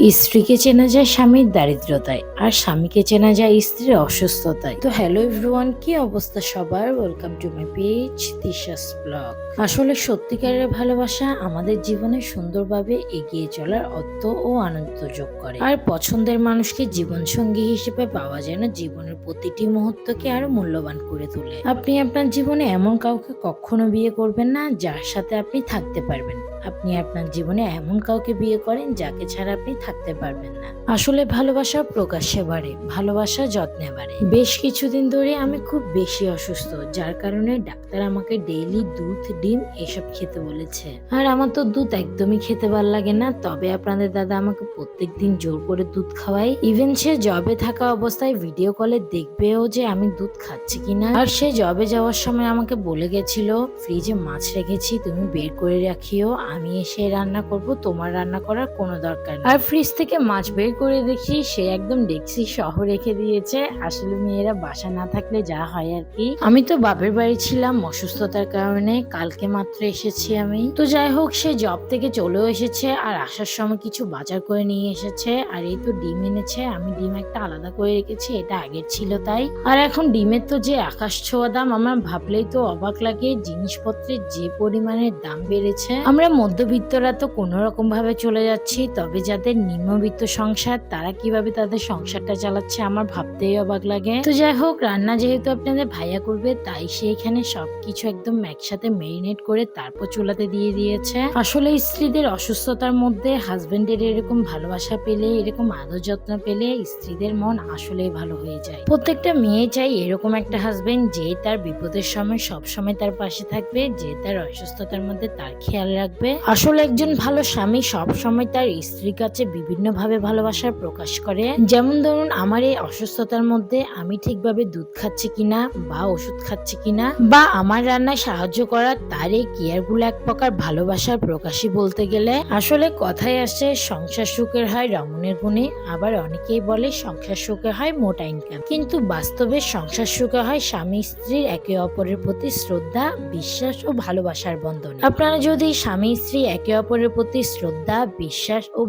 স্ত্রীকে চেনা যায় স্বামীর দারিদ্রতায়, আর স্বামীকে চেনা যায় স্ত্রীর অসুস্থতায়। তো হ্যালো এভরিওয়ান কি অবস্থা সবার? Welcome to my page Disha's blog আসলে সত্যিকারের ভালোবাসা আমাদের জীবনে সুন্দরভাবে এগিয়ে চলার অর্থ ও আনন্দ যোগ করে। আর পছন্দের মানুষকে জীবনসঙ্গী হিসেবে পাওয়া যেন জীবনের প্রতিটি মুহূর্তকে আরও মূল্যবান করে তোলে। আপনি আপনার জীবনে এমন কাউকে কখনো বিয়ে করবেন না, যার সাথে আপনি থাকতে পারবেন। আপনি আপনার জীবনে এমন কাউকে বিয়ে করেন, যাকে ছাড়া আপনি থাকতে পারবেন না। আসলে ভালোবাসা প্রকাশ্যে বাড়ে ভালোবাসা যত্নে বাড়ে। বেশ কিছুদিন ধরে আমি খুব বেশি অসুস্থ যার কারণে ডাক্তার আমাকে ডেইলি দুধ ডিম এসব খেতে বলেছে। আর আমার তো দুধ একদমই খেতে ভালো লাগে না তবে আপনাদের দাদা আমাকে প্রত্যেকদিন জোর করে দুধ খাওয়ায়। ইভেন সে জবে থাকা অবস্থায় ভিডিও কলে দেখবেও যে আমি দুধ খাচ্ছি কিনা। আর সে জবে যাওয়ার সময় আমাকে বলে গেছিল ফ্রিজে মাছ রেখেছি তুমি বের করে রাখিও আমি এসে রান্না করব তোমার রান্না করার কোনো দরকার নেই। আর ফ্রিজ থেকে মাছ বের করে দেখি সে একদম ডেক্সি সহ রেখে দিয়েছে। আসলে মেয়েরা বাসা না থাকলে যা হয় আর কি। আমি তো বাপের বাড়ি ছিলাম অসুস্থতার কারণে, কালকে মাত্র এসেছি আমি। তো যাই হোক, সে জব থেকে চলেও এসেছে আর আসার সময় কিছু বাজার করে নিয়ে এসেছে। আর এই তো ডিম এনেছে, আমি ডিম একটা আলাদা করে রেখেছি, এটা আগের ছিল তাই। আর এখন ডিমের তো যে আকাশ ছোঁয়া দাম, আমার ভাবলেই তো অবাক লাগে, জিনিসপত্রের যে পরিমাণের দাম বেড়েছে। আমরা মধ্যবিত্তরা তো কোনো রকম ভাবে চলে যাচ্ছি, তবে যাদের নিম্নবিত্ত সংসার, তারা কীভাবে তাদের সংসারটা চালাচ্ছে আমার ভাবতেই অবাক লাগে। তো যাই হোক, রান্না যেহেতু আপনাদের ভাইয়া করবে, তাই সে এখানে সবকিছু একদম একসাথে মেরিনেট করে তারপর চুলাতে দিয়ে দিয়েছে। আসলে স্ত্রীদের অসুস্থতার মধ্যে হাজবেন্ডের এরকম ভালোবাসা পেলে, এরকম আদর যত্ন পেলে স্ত্রীদের মন আসলেই ভালো হয়ে যায়। প্রত্যেকটা মেয়ে চাই এরকম একটা হাজবেন্ড যে তার বিপদের সময় সব সময় তার পাশে থাকবে, যে তার অসুস্থতার মধ্যে তার খেয়াল রাখবে। আসলে একজন ভালো স্বামী সব সময় তার স্ত্রীর কাছে বিভিন্ন ভাবে ভালোবাসার প্রকাশ করে। যেমন ধরুন, আমার এই অসুস্থতার মধ্যে আমি ঠিকভাবে দুধ খাচ্ছি কিনা বা ওষুধ খাচ্ছি কিনা বা আমার রান্নায় সাহায্য করা তার এই কেয়ারগুলো এক প্রকার ভালোবাসার প্রকাশই বলতে গেলে। আসলে কথায় আসে, সংসার সুখের হয় রমণের গুণে, আবার অনেকেই বলে সংসার সুখে হয় মোটা ইনকাম কিন্তু বাস্তবে সংসার সুখে হয় স্বামী স্ত্রীর একে অপরের প্রতি শ্রদ্ধা, বিশ্বাস ও ভালোবাসার বন্ধন। আপনারা যদি স্বামী স্ত্রী একে অপরের প্রতি শ্রদ্ধা, বিশ্বাস ও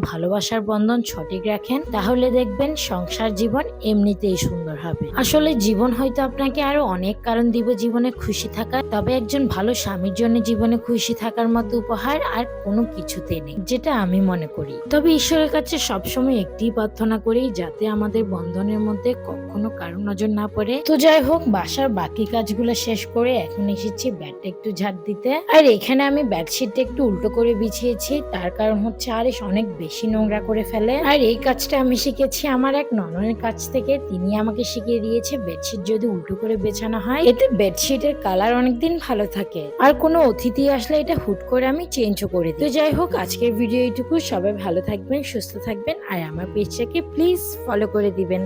ভালোবাসার বন্ধন সঠিক রাখেন, তাহলে দেখবেন সংসার জীবন এমনিতেই সুন্দর হবে। আসলে জীবন হয়তো আপনাকে আরও অনেক কারণ দিব জীবনে খুশি থাকার, তবে একজন ভালো স্বামীর জন্য জীবনে খুশি থাকার মতো উপহার আর কোনো কিছুতে নেই, যেটা আমি মনে করি। তবে ঈশ্বরের কাছে সবসময় একটি প্রার্থনা করি, যাতে আমাদের বন্ধনের মধ্যে কখনো কারও নজর না পড়ে। তো যাই হোক, বাসার বাকি কাজগুলো শেষ করে এখন এসেছি ব্যাটটা একটু ঝাড় দিতে। আর এখানে আমি বেডশিটটা একটু উল্টো করে বিছিয়েছি, তার কারণ হচ্ছে আরিস অনেক বেশি নোংরা করে ফেলে। আর এই কাজটা আমি শিখেছি আমার এক নননের কাছ থেকে। তিনি আমাকে শিখিয়ে দিয়েছে বেডশিট যদি উল্টো করে বেছানো হয়। এতে বেডশিটের কালার অনেকদিন ভালো থাকে। আর কোনো অতিথি আসলে এটা হুট করে আমি চেঞ্জও করে দিই। তো যাই হোক, আজকের ভিডিও এইটুকু। সবাই ভালো থাকবেন, সুস্থ থাকবেন। আর আমার পেজটাকে প্লিজ ফলো করে দিবেন।